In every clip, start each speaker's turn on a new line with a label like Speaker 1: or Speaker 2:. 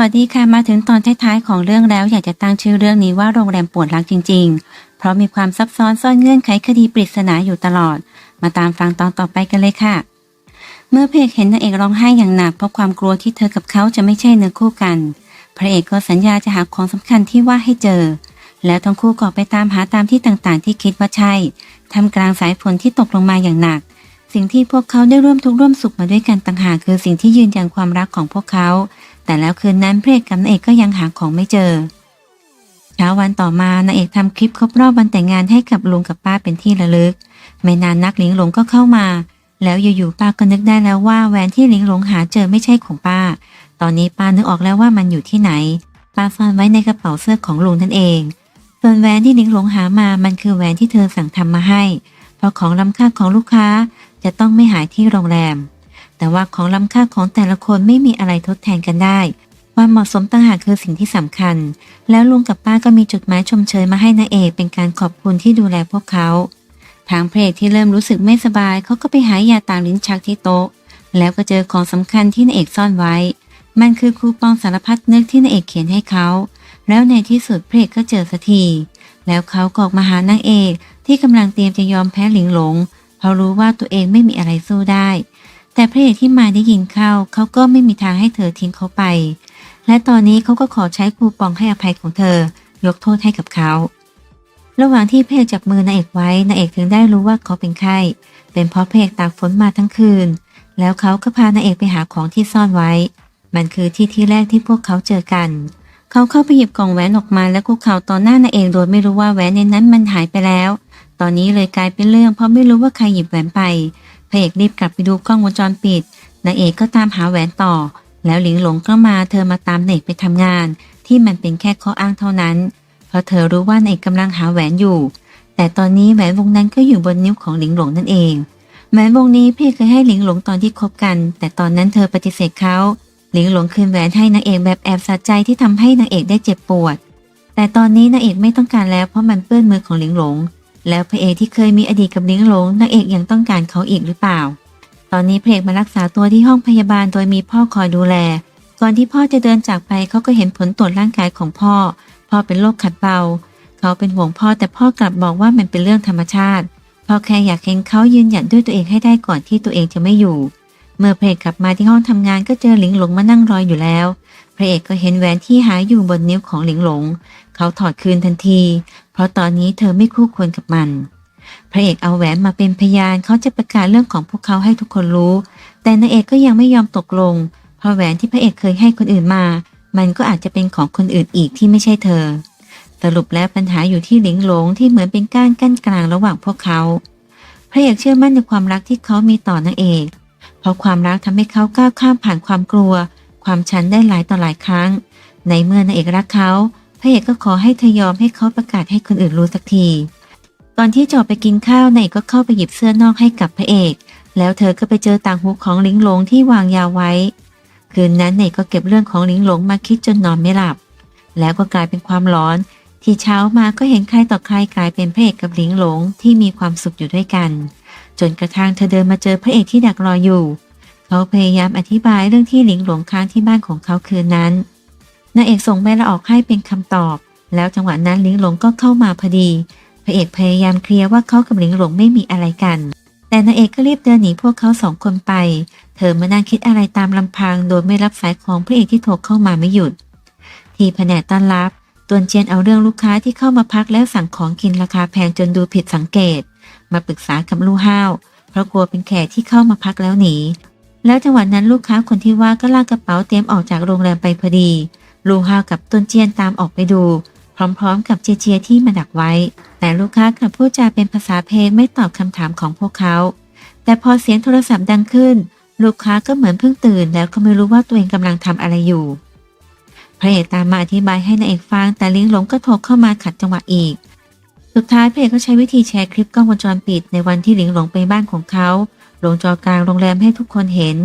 Speaker 1: วัสดีค่ะมาถึงตอนท้ายๆของเรื่องแล้ว อยากจะตั้งชื่อเรื่องนี้ว่าโรงแรมปวดรักจริง ๆ เพราะมีความซับซ้อนซ่อนเงื่อนไขคดีปริศนาอยู่ตลอด มาตามฟังตอนต่อไปกันเลยค่ะ เมื่อเอกเห็นนางเอกร้องไห้อย่างหนักเพราะความกลัวที่เธอกับเขาจะไม่ใช่เนื้อคู่กัน พระเอกก็สัญญาจะหาของสำคัญที่ว่าให้เจอ แล้วทั้งคู่ก็อไปตามหาตามที่ต่างๆ ที่คิดว่าใช่ทำกลางสายฝนที่ตกลงมาอย่างหนัก สิ่งที่พวกเขาได้ร่วมทุกข์ร่วมสุขมาด้วยกันต่างหากคือสิ่งที่ยืนยันความรักของพวกเขา แต่แล้วคืนนั้นพระเอกกับนางเอกก็ยังหาของไม่เจอ เช้าวันต่อมานางเอกทำคลิปครบรอบวันแต่งงานให้กับลุงกับป้าเป็นที่ระลึก ไม่นานนักหลิงหลงก็เข้ามา แล้วอยู่ๆป้าก็นึกได้แล้วว่าแหวนที่หลิงหลงหาเจอไม่ใช่ของป้า ตอนนี้ป้านึกออกแล้วว่ามันอยู่ที่ไหน ป้าซ่อนไว้ในกระเป๋าเสื้อของลุงนั่นเองส่วนแหวนที่หลิงหลงหามามันคือแหวนที่เธอสั่งทำมาให้ เพราะของล้ำค่าของลูกค้าจะต้องไม่หายที่โรงแรม แต่ว่าของล้ำค่าของแต่ละคนไม่มีอะไรทดแทนกันได้ ความเหมาะสมต่างหากคือสิ่งที่สำคัญ แล้วลุงกับป้าก็มีจดหมายชมเชยมาให้นาเอกเป็นการขอบคุณที่ดูแลพวกเขาทางเอกที่เริ่มรู้สึกไม่สบาย เขาก็ไปหายาตามลิ้นชักที่โต๊ะ แล้วก็เจอของสำคัญที่นาเอกซ่อนไว้ มันคือคูปองสารพัดนึกที่นาเอกเขียนให้เขา แล้วในที่สุดเอกก็เจอสักที แล้วเขากออกมาหานางเอกที่กำลังเตรียมจะยอมแพ้หลิงหลง เพราะรู้ว่าตัวเองไม่มีอะไรสู้ได้ แต่พระเอกที่มาได้ยินเข้าเขาก็ไม่มีทางให้เธอทิ้งเขาไป และตอนนี้เขาก็ขอใช้คูปองให้อภัยของเธอ ยกโทษให้กับเขา ระหว่างที่พระเอกจับมือนางเอกไว้นางเอกถึงได้รู้ว่าเขาเป็นไข้ เป็นเพราะพระเอกตากฝนมาทั้งคืน แล้วเขาก็พานางเอกไปหาของที่ซ่อนไว้ มันคือที่ที่แรกที่พวกเขาเจอกัน เขาเข้าไปหยิบกล่องแหวนออกมาแล้วคุกเข่าต่อหน้านางเอกโดยไม่รู้ว่าแหวนในนั้นมันหายไปแล้ว ตอนนี้เลยกลายเป็นเรื่องเพราะไม่รู้ว่าใครหยิบแหวนไป พระเอกรีบกลับไปดูกล้องวงจรปิดนางเอกก็ตามหาแหวนต่อ แล้วหลิงหลงก็มาเธอมาตามนางเอกไปทำงาน ที่มันเป็นแค่ข้ออ้างเท่านั้น เพราะเธอรู้ว่านางเอกกำลังหาแหวนอยู่ แต่ตอนนี้แหวนวงนั้นก็อยู่บนนิ้วของหลิงหลงนั่นเองแหวนวงนี้พี่เคยให้หลิงหลงตอนที่คบกัน แต่ตอนนั้นเธอปฏิเสธเขาหลิงหลงคืนแหวนให้นางเอกแบบแอบสะใจที่ทำให้นางเอกได้เจ็บปวด แต่ตอนนี้นางเอกไม่ต้องการแล้วเพราะมันเปื้อนมือของหลิงหลง แล้วพระเอกที่เคยมีอดีตกับลิงหลงนางเอกยังต้องการเขาอีกหรือเปล่า ตอนนี้พระเอกมารักษาตัวที่ห้องพยาบาลโดยมีพ่อคอยดูแล ก่อนที่พ่อจะเดินจากไปเขาก็เห็นผลตรวจร่างกายของพ่อ พ่อเป็นโรคขัดเบา เขาเป็นห่วงพ่อแต่พ่อกลับบอกว่ามันเป็นเรื่องธรรมชาติพ่อแค่อยากเห็นเขายืนหยัดด้วยตัวเองให้ได้ก่อนที่ตัวเองจะไม่อยู่ เมื่อพระเอกกลับมาที่ห้องทำงานก็เจอหลิงหลงมานั่งรออยู่แล้ว พระเอกก็เห็นแหวนที่หายอยู่บนนิ้วของหลิงหลง เขาถอดคืนทันที เพราะตอนนี้เธอไม่คู่ควรกับมัน พระเอกเอาแหวนมาเป็นพยานเขาจะประกาศเรื่องของพวกเขาให้ทุกคนรู้ แต่นางเอกก็ยังไม่ยอมตกลง เพราะแหวนที่พระเอกเคยให้คนอื่นมา มันก็อาจจะเป็นของคนอื่นอีกที่ไม่ใช่เธอ สรุปแล้วปัญหาอยู่ที่หลิงหลงที่เหมือนเป็นก้านกั้นกลางระหว่างพวกเขา พระเอกเชื่อมั่นในความรักที่เขามีต่อนางเอก เพราะความรักทำให้เขาก้าวข้ามผ่านความกลัว ความชันได้หลายต่อหลายครั้ง ในเมื่อนางเอกรักเขา พระเอกก็ขอให้เธอยอมให้เขาประกาศให้คนอื่นรู้สักที ตอนที่จอไปกินข้าวนางเอกก็เข้าไปหยิบเสื้อนอกให้กับพระเอก แล้วเธอก็ไปเจอต่างหูของลิงหลงที่วางยาไว้ คืนนั้นเนกก็เก็บเรื่องของลิงหลงมาคิดจนนอนไม่หลับ แล้วก็กลายเป็นความร้อน ที่เช้ามาก็เห็นใครต่อใครกลายเป็นพระเอกกับลิงหลงที่มีความสุขอยู่ด้วยกัน จนกระทั่งเธอเดินมาเจอพระเอกที่ดักรออยู่ เขาพยายามอธิบายเรื่องที่หลิงหลงค้างที่บ้านของเขาคืนนั้น นางเอกส่งใบลาออกให้เป็นคำตอบ แล้วจังหวะนั้นหลิงหลงก็เข้ามาพอดีพระเอกพยายามเคลียร์ว่าเขากับหลิงหลงไม่มีอะไรกัน แต่นางเอกก็รีบเดินหนีพวกเขาสองคนไป เธอมานั่งคิดอะไรตามลำพัง โดยไม่รับสายของพระเอกที่โทรเข้ามาไม่หยุด ที่แผนกต้อนรับตวนเจียนเอาเรื่องลูกค้าที่เข้ามาพักแล้วสั่งของกินราคาแพงจนดูผิดสังเกต มาปรึกษากับลู่ห้าว เพราะกลัวเป็นแขกที่เข้ามาพักแล้วหนี แล้วจังหวะนั้นลูกค้าคนที่ว่าก็ลากกระเป๋าเตรียมออกจากโรงแรมไปพอดี ลู่ห้าวกับตวนเจียนตามออกไปดู พร้อมๆ กับเจเจียที่มาดักไว้ แต่ลูกค้ากับพูดจาเป็นภาษาเพลไม่ตอบคำถามของพวกเขา แต่พอเสียงโทรศัพท์ดังขึ้น ลูกค้าก็เหมือนเพิ่งตื่น แล้วก็ไม่รู้ว่าตัวเองกำลังทำอะไรอยู่ พระเอกตามมาอธิบายให้นายเอกฟังแต่ลิงหลงก็โทรเข้ามาขัดจังหวะอีก สุดท้ายพระเอกก็ใช้วิธีแชร์คลิปกล้องวงจรปิด ในวันที่ลิงหลงไปบ้านของเขาลงจอกลางโรงแรมให้ทุกคนเห็น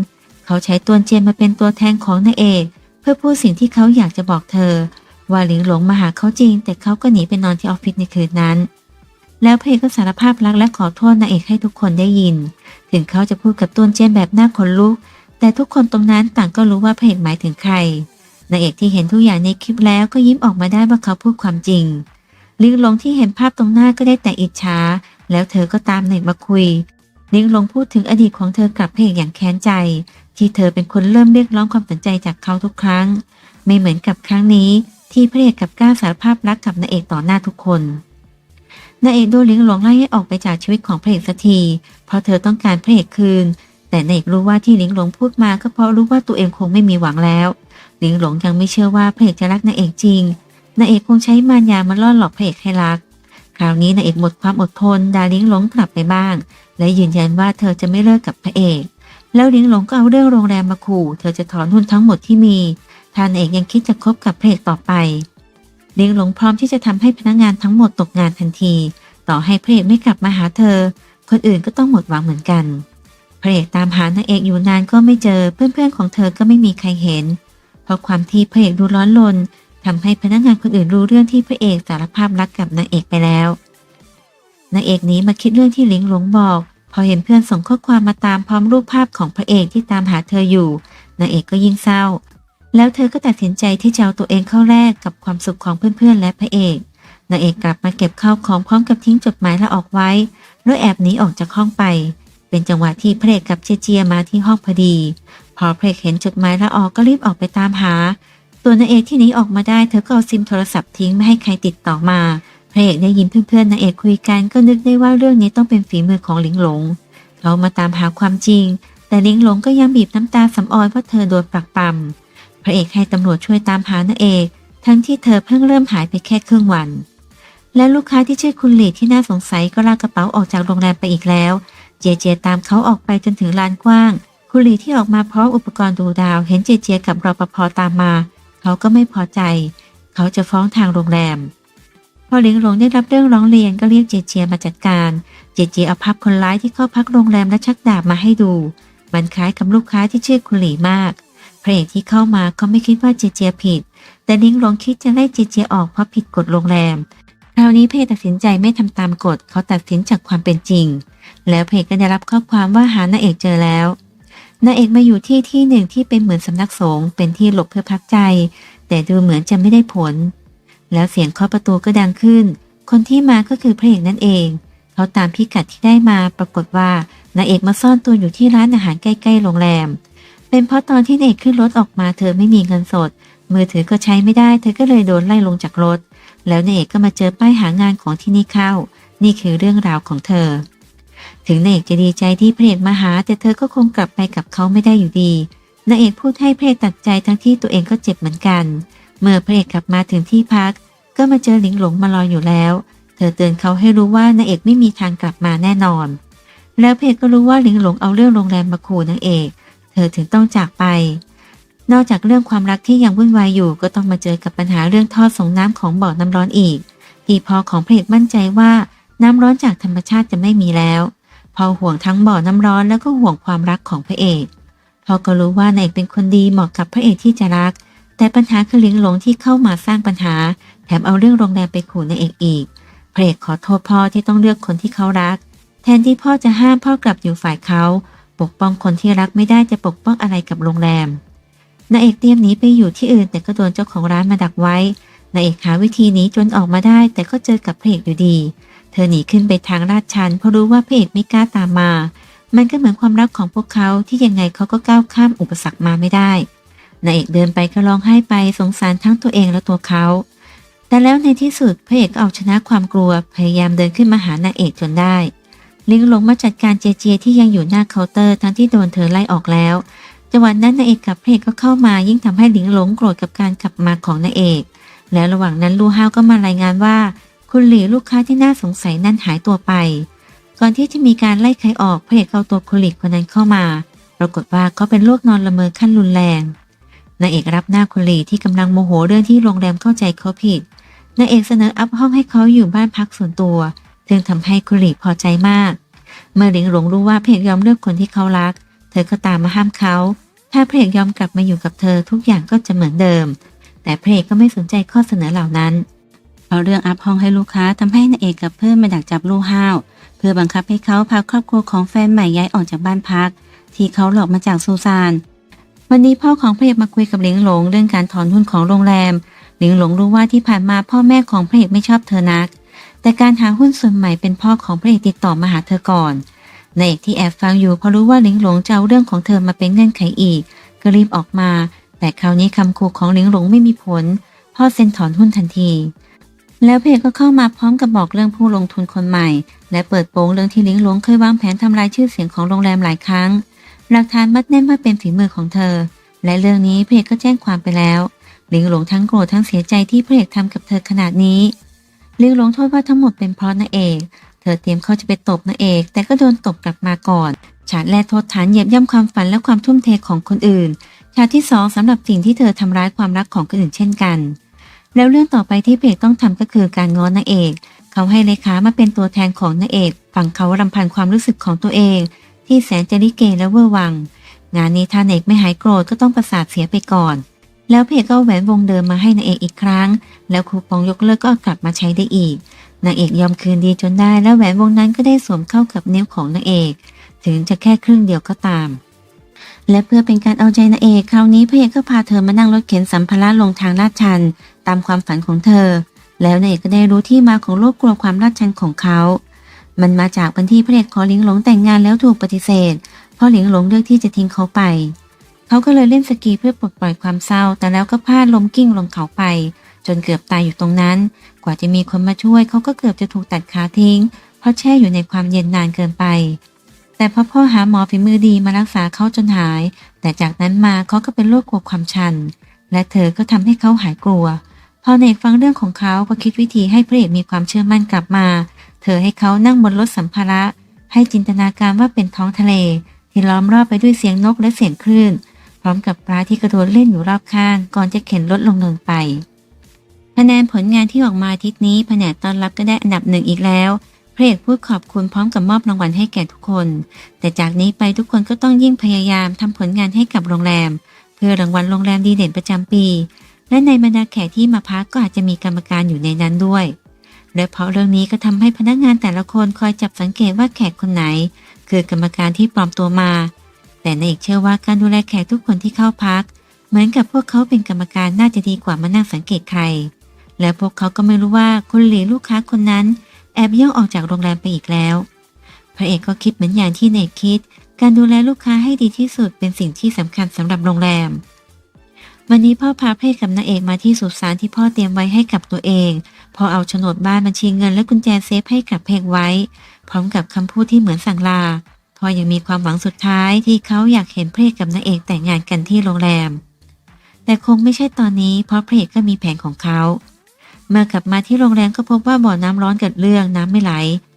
Speaker 1: เขาใช้ตัวเจียนมาเป็นตัวแทนของนายเอก เพื่อพูดสิ่งที่เขาอยากจะบอกเธอ ว่าหลิงหลงมาหาเขาจริง แต่เขาก็หนีไปนอนที่ออฟฟิศในคืนนั้น แล้วเอกก็สารภาพรักและขอโทษนางเอกให้ทุกคนได้ยิน ถึงเขาจะพูดกับต้นเจนแบบหน้าขนลุก แต่ทุกคนตรงนั้นต่างก็รู้ว่าพระเอกหมายถึงใครนางเอกที่เห็นทุกอย่างในคลิปแล้วก็ยิ้มออกมาได้ว่าเขาพูดความจริงลิงหลงที่เห็นภาพตรงหน้าก็ได้แต่อิจฉาแล้วเธอก็ตามนางเอกมาคุย ลิงหลงพูดถึงอดีตของเธอกับพเอกอย่างแค้นใจ ที่เธอเป็นคนเริ่มเรียกร้องความสนใจจากเขาทุกครั้ง ไม่เหมือนกับครั้งนี้ ที่พระเอกกับกล้าสารภาพรักกับนางเอกต่อหน้าทุกคนนางเอกดนลิงหลงไล่ให้ออกไปจากชีวิตของพระเอกสักที เพราะเธอต้องการพระเอกคืน แต่นางเอกรู้ว่าที่ลิงหลงพูดมาก็เพราะรู้ว่าตัวเองคงไม่มีหวังแล้วลิงหลงยังไม่เชื่อว่าพระเอกจะรักนางเอกจริงนางเอกคงใช้มารยามาล่อหลอกพระเอกให้รัก คราวนี้นางเอกหมดความอดทนดาลิงหลงกลับไปบ้าง และยืนยันว่าเธอจะไม่เลิกกับพระเอก แล้วลิงหลงก็เอาเรื่องโรงแรมมาขู่ เธอจะถอนหุ้นทั้งหมดที่มีทานเอกยังคิดจะคบกับพระเอกต่อไปลิงหลงพร้อมที่จะทำให้พนักงานทั้งหมดตกงานทันที ต่อให้พระเอกไม่กลับมาหาเธอ คนอื่นก็ต้องหมดหวังเหมือนกันพระเอกตามหานางเอกอยู่นานก็ไม่เจอเพื่อนๆของเธอก็ไม่มีใครเห็น เพราะความที่พระเอกดูร้อนรน ทำให้พนักงานคนอื่นรู้เรื่องที่พระเอกสารภาพรักกับนางเอกไปแล้วนางเอกนี้มาคิดเรื่องที่ลิงหลงบอก พอเห็นเพื่อนส่งข้อความมาตามพร้อมรูปภาพของพระเอกที่ตามหาเธออยู่นางเอกก็ยิ่งเศร้า แล้วเธอก็ตัดสินใจที่จะเอาตัวเองเข้าแลกกับความสุขของเพื่อนๆและพระเอกนางเอกกลับมาเก็บข้าวของพร้อมกับทิ้งจดหมายละออกไว้แล้วแอบหนีออกจากห้องไป เป็นจังหวะที่พระเอกกับเจเจียมาที่ห้องพอดี พอพระเอกเห็นจดหมายละออกก็รีบออกไปตามหา ตัวนางเอกที่หนีออกมาได้เธอก็เอาซิมโทรศัพท์ทิ้งไม่ให้ใครติดต่อมาพระเอกได้ยินเพื่อนๆนางเอกคุยกันก็นึกได้ว่าเรื่องนี้ต้องเป็นฝีมือของหลิงหลงเขามาตามหาความจริง แต่หลิงหลงก็ยังบีบน้ำตาสำออยว่าเธอโดนปรักปรำพระเอกให้ตำรวจช่วยตามหานางเอก ทั้งที่เธอเพิ่งเริ่มหายไปแค่ครึ่งวัน และลูกค้าที่ชื่อคุณหลีที่น่าสงสัยก็ลากกระเป๋าออกจากโรงแรมไปอีกแล้ว เจเจตามเขาออกไปจนถึงลานกว้าง คุณหลีที่ออกมาพร้อมอุปกรณ์ดูดาว เห็นเจเจกับรปภตามมา เขาก็ไม่พอใจ เขาจะฟ้องทางโรงแรม พอหลิงหลงได้รับเรื่องร้องเรียนก็เรียกเจเจมาจัดการ เจเจเอาภาพคนร้ายที่เข้าพักโรงแรมและชักดาบมาให้ดู มันคล้ายกับลูกค้าที่ชื่อคุณหลีมาก พระเอกที่เข้ามาก็ไม่คิดว่าเจเจผิด แต่หลิงหลงคิดจะไล่เจเจออกเพราะผิดกฎโรงแรม คราวนี้เพจตัดสินใจไม่ทำตามกฎ เขาตัดสินจากความเป็นจริง แล้วเพจก็ได้รับข้อความว่าหานางเอกเจอแล้ว นางเอกมาอยู่ที่ที่หนึ่งที่เป็นเหมือนสำนักสงฆ์เป็นที่หลบเพื่อพักใจ แต่ดูเหมือนจะไม่ได้ผล แล้วเสียงเคาะประตูก็ดังขึ้น คนที่มาก็คือพระเอกนั่นเอง เขาตามพิกัดที่ได้มาปรากฏว่านางเอกมาซ่อนตัวอยู่ที่ร้านอาหารใกล้ๆโรงแรม เป็นเพราะตอนที่นางเอกขึ้นรถออกมาเธอไม่มีเงินสด มือถือก็ใช้ไม่ได้ เธอก็เลยโดนไล่ลงจากรถ แล้วนางเอกก็มาเจอป้ายหางานของที่นี่เข้า นี่คือเรื่องราวของเธอ ถึงนางเอกจะดีใจที่พระเอกมาหา แต่เธอก็คงกลับไปกับเขาไม่ได้อยู่ดีนางเอกพูดให้พระเอกตัดใจทั้งที่ตัวเองก็เจ็บเหมือนกัน เมื่อพระเอกกลับมาถึงที่พัก ก็มาเจอหลิงหลงมารออยู่แล้ว เธอเตือนเขาให้รู้ว่านางเอกไม่มีทางกลับมาแน่นอน แล้วพระเอกก็รู้ว่าหลิงหลงเอาเรื่องโรงแรมมาขู่นางเอก เธอถึงต้องจากไป นอกจากเรื่องความรักที่ยังวุ่นวายอยู่ ก็ต้องมาเจอกับปัญหาเรื่องท่อส่งน้ำของบ่อน้ำร้อนอีกที่พอของพระเอกมั่นใจว่าน้ำร้อนจากธรรมชาติจะไม่มีแล้ว พอห่วงทั้งบ่อน้ำร้อนแล้วก็ห่วงความรักของพระเอกพอก็รู้ว่านายเอกเป็นคนดีเหมาะกับพระเอกที่จะรัก แต่ปัญหาคือลิงหลงที่เข้ามาสร้างปัญหา แถมเอาเรื่องโรงแรมไปขู่นายเอกอีกพระเอกขอโทษพ่อที่ต้องเลือกคนที่เขารัก แทนที่พ่อจะห้ามพ่อกลับอยู่ฝ่ายเขา ปกป้องคนที่รักไม่ได้จะปกป้องอะไรกับโรงแรมนายเอกเตรียมหนีไปอยู่ที่อื่น แต่ก็โดนเจ้าของร้านมาดักไว้นายเอกหาวิธีหนีจนออกมาได้ แต่ก็เจอกับพระเอกอยู่ดี เธอหนีขึ้นไปทางลาดชันเพราะรู้ว่าพระเอกไม่กล้าตามมา มันก็เหมือนความรักของพวกเขาที่ยังไงเขาก็ก้าวข้ามอุปสรรคมาไม่ได้นายเอกเดินไปก็ร้องไห้ไปสงสารทั้งตัวเองและตัวเขา แต่แล้วในที่สุดพระเอกก็เอาชนะความกลัวพยายามเดินขึ้นมาหานางเอกจนได้ ลิงหลงมาจัดการเจเจที่ยังอยู่หน้าเคาน์เตอร์ทั้งที่โดนเธอไล่ออกแล้ว จังหวะนั้นนางเอกกับพระเอกก็เข้ามายิ่งทำให้ลิงหลงโกรธกับการกลับมาของนางเอก แล้วระหว่างนั้นลู่ห้าวก็มารายงานว่า คุณหลีลูกค้าที่น่าสงสัยนั่นหายตัวไป ก่อนที่จะมีการไล่ใครออกพระเอกเอาตัวคุณหลีคนนั้นเข้ามา ปรากฏว่าเขาเป็นโรคนอนละเมอขั้นรุนแรงนางเอกรับหน้าคุณหลีที่กำลังโมโหเรื่องที่โรงแรมเข้าใจเขาผิดนางเอกเสนออัพห้องให้เขาอยู่บ้านพักส่วนตัวซึ่งทำให้คุณหลีพอใจมาก เมื่อหลิงหลงรู้ว่าพเอกยอมเลือกคนที่เขารัก เธอก็ตามมาห้ามเขา ถ้าพเอกยอมกลับมาอยู่กับเธอทุกอย่างก็จะเหมือนเดิม แต่พเอกก็ไม่สนใจข้อเสนอเหล่านั้น เพราะเรื่องอัพห้องให้ลูกค้าทำให้นางเอกกับเพื่อนมาดักจับลู่ห้าว เพื่อบังคับให้เขาพาครอบครัวของแฟนใหม่ย้ายออกจากบ้านพัก ที่เขาหลอกมาจากซูซานวันนี้พ่อของพระเอกมาคุยกับหลิงหลงเรื่องการถอนหุ้นของโรงแรม หลิงหลงรู้ว่าที่ผ่านมาพ่อแม่ของพระเอกไม่ชอบเธอนัก แต่การหาหุ้นส่วนใหม่เป็นพ่อของพระเอกติดต่อมาหาเธอก่อนนายเอกที่แอบฟังอยู่พอรู้ว่าหลิงหลงจะเอาเรื่องของเธอมาเป็นเงื่อนไขอีก ก็รีบออกมา แต่คราวนี้คำขู่ของหลิงหลงไม่มีผล พ่อเซ็นถอนหุ้นทันที แล้วเอกก็เข้ามาพร้อมกับบอกเรื่องผู้ลงทุนคนใหม่ และเปิดโปงเรื่องที่ลิงหลงเคยวางแผนทำลายชื่อเสียงของโรงแรมหลายครั้ง หลักฐานมัดแน่นว่าเป็นฝีมือของเธอ และเรื่องนี้เอกก็แจ้งความไปแล้ว ลิงหลงทั้งโกรธทั้งเสียใจที่พระเอกทำกับเธอขนาดนี้ ลิงหลงโทษว่าทั้งหมดเป็นเพราะนางเอก เธอเตรียมเขาจะไปตบนางเอก แต่ก็โดนตบกลับมาก่อนฉากแรกโทษฐานเหยียบย่ำความฝันและความทุ่มเทของคนอื่น ฉากที่สองสำหรับสิ่งที่เธอทำร้ายความรักของคนอื่นเช่นกัน แล้วเรื่องต่อไปที่เอกต้องทำก็คือการง้อนางเอก เขาให้เลขามาเป็นตัวแทนของนางเอกฟังเขารำพันความรู้สึกของตัวเอง ที่แสนจะลิเกและเวอร์วัง งานนี้ถ้านเอกไม่หายโกรธก็ต้องประสาทเสียไปก่อน แล้วเอกก็แหวนวงเดิมมาให้นางเอกอีกครั้ง แล้วคูปองยกเลิกก็กลับมาใช้ได้อีกนางเอกยอมคืนดีจนได้ แล้วแหวนวงนั้นก็ได้สวมเข้ากับนิ้วของนางเอก ถึงจะแค่ครึ่งเดียวก็ตาม และเพื่อเป็นการเอาใจนางเอกคราวนี้พระเอกก็พาเธอมานั่งรถเข็นสัมภาระลงทางลาดชัน ตามความฝันของเธอ แล้วนางเอกก็ได้รู้ที่มาของโรคกลัวความลาดชันของเขา มันมาจากวันที่พระเอกขอหลิงหลงแต่งงานแล้วถูกปฏิเสธ เพราะหลิงหลงเลือกที่จะทิ้งเขาไป เขาก็เลยเล่นสกีเพื่อปลดปล่อยความเศร้า แต่แล้วก็พลาดล้มกิ้งลงเขาไป จนเกือบตายอยู่ตรงนั้น กว่าจะมีคนมาช่วยเขาก็เกือบจะถูกตัดขาทิ้ง เพราะแช่อยู่ในความเย็นนานเกินไป แต่พอพ่อหาหมอฝีมือดีมารักษาเขาจนหาย แต่จากนั้นมาเขาก็เป็นโรคกลัวความชัน และเธอก็ทำให้เขาหายกลัว พอเนกฟังเรื่องของเขาก็คิดวิธีให้พระเอกมีความเชื่อมั่นกลับมา เธอให้เขานั่งบนรถสัมภาระ ให้จินตนาการว่าเป็นท้องทะเล ที่ล้อมรอบไปด้วยเสียงนกและเสียงคลื่น พร้อมกับปลาที่กระโดดเล่นอยู่รอบข้าง ก่อนจะเข็นรถลงเนินไปคะแนนผลงานที่ออกมาทิตย์นี้แผนกต้อนรับก็ได้อันดับหนึ่งอีกแล้ว ระเอกพูดขอบคุณพร้อมกับมอบรางวัลให้แก่ทุกคน แต่จากนี้ไปทุกคนก็ต้องยิ่งพยายามทำผลงานให้กับโรงแรม เพื่อรางวัลโรงแรมดีเด่นประจำปี และในบรรดาแขกที่มาพักก็อาจจะมีกรรมการอยู่ในนั้นด้วยและเพราะเรื่องนี้ก็ทำให้พนักงานแต่ละคนคอยจับสังเกตว่าแขกคนไหน คือกรรมการที่ปลอมตัวมา แต่นายเอกเชื่อว่าการดูแลแขกทุกคนที่เข้าพัก เหมือนกับพวกเขาเป็นกรรมการน่าจะดีกว่ามานั่งสังเกตใคร และพวกเขาก็ไม่รู้ว่าคุณหลีลูกค้าคนนั้น แอบย่องออกจากโรงแรมไปอีกแล้ว พระเอกก็คิดเหมือนอย่างที่เอกคิด การดูแลลูกค้าให้ดีที่สุดเป็นสิ่งที่สำคัญสำหรับโรงแรม วันนี้พ่อพาเอกกับนางเอกมาที่สุสานที่พ่อเตรียมไว้ให้กับตัวเอง พอเอาโฉนดบ้านบัญชีเงินและกุญแจเซฟให้กับเพกไว้ พร้อมกับคำพูดที่เหมือนสั่งลาพ่อยังมีความหวังสุดท้ายที่เขาอยากเห็นเอกกับนางเอกแต่งงานกันที่โรงแรม แต่คงไม่ใช่ตอนนี้เพราะเอกก็มีแผนของเขา เมื่อกลับมาที่โรงแรมก็พบว่าบ่อน้ำร้อนเกิดเรื่องน้ำไม่ไหล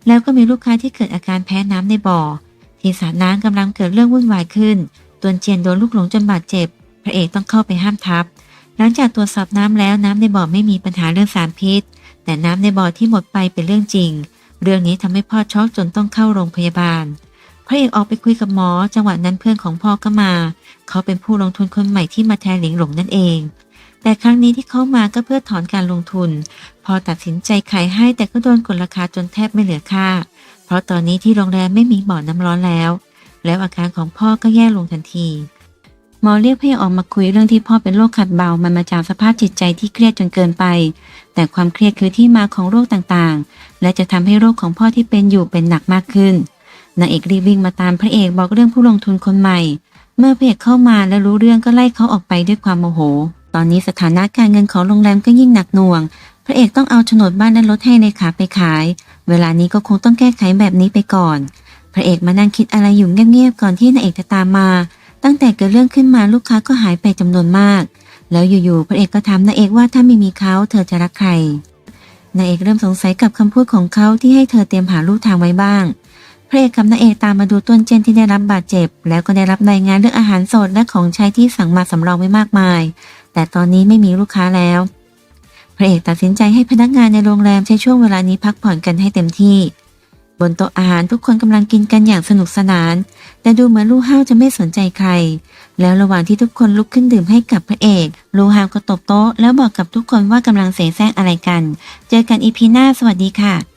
Speaker 1: แล้วก็มีลูกค้าที่เกิดอาการแพ้น้ำในบ่อ ที่สระน้ำกำลังเกิดเรื่องวุ่นวายขึ้นตวนเจียนโดนลูกหลงจนบาดเจ็บ พระเอกต้องเข้าไปห้ามทับ หลังจากตรวจสอบน้ำแล้วน้ำในบ่อไม่มีปัญหาเรื่องสารพิษ แต่น้ำในบ่อที่หมดไปเป็นเรื่องจริง เรื่องนี้ทำให้พ่อช็อกจนต้องเข้าโรงพยาบาล พระเอกออกไปคุยกับหมอ จังหวะนั้นเพื่อนของพ่อก็มา เขาเป็นผู้ลงทุนคนใหม่ที่มาแทนหลิงหลงนั่นเอง แต่ครั้งนี้ที่เขามาก็เพื่อถอนการลงทุน พอตัดสินใจขายให้แต่ก็โดนกดราคาจนแทบไม่เหลือค่า เพราะตอนนี้ที่โรงแรมไม่มีบ่อน้ำร้อนแล้ว แล้วอาการของพ่อก็แย่ลงทันทีหมอเรียกพระเอออกมาคุยเรื่องที่พ่อเป็นโรคขัดเบา มันมาจากสภาพจิตใจที่เครียดจนเกินไป แต่ความเครียดคือที่มาของโรคต่างๆ และจะทำให้โรคของพ่อที่เป็นอยู่เป็นหนักมากขึ้น นางเอกรีบวิ่งมาตามพระเอกบอกเรื่องผู้ลงทุนคนใหม่ เมื่อพระเอกเข้ามาและรู้เรื่องก็ไล่เขาออกไปด้วยความโมโห ตอนนี้สถานะการเงินของโรงแรมก็ยิ่งหนักหน่วง พระเอกต้องเอาโฉนดบ้านและรถให้เลขาไปขาย เวลานี้ก็คงต้องแก้ไขแบบนี้ไปก่อน พระเอกมานั่งคิดอะไรอยู่เงียบๆก่อนที่นางเอกจะตามมา ตั้งแต่เกิดเรื่องขึ้นมาลูกค้าก็หายไปจำนวนมาก แล้วอยู่ๆพระเอกก็ถามนางเอกว่าถ้าไม่มีเขาเธอจะรักใครนางเอกเริ่มสงสัยกับคำพูดของเขาที่ให้เธอเตรียมหาลู่ทางไว้บ้างพระเอกกับนางเอกตามมาดูต้นเจนที่ได้รับบาดเจ็บ แล้วก็ได้รับรายงานเรื่องอาหารสดและของใช้ที่สั่งมาสำรองไว้มากมาย แต่ตอนนี้ไม่มีลูกค้าแล้ว พระเอกตัดสินใจให้พนักงานในโรงแรมใช้ช่วงเวลานี้พักผ่อนกันให้เต็มที่ บนโต๊ะอาหารทุกคนกำลังกินกันอย่างสนุกสนาน แต่ดูเหมือนลูกห้าวจะไม่สนใจใคร แล้วระหว่างที่ทุกคนลุกขึ้นดื่มให้กับพระเอกลูฮาวก็ตบโต๊ะแล้วบอกกับทุกคนว่ากำลังเสแสร้งอะไรกัน เจอกันอีพีหน้าสวัสดีค่ะ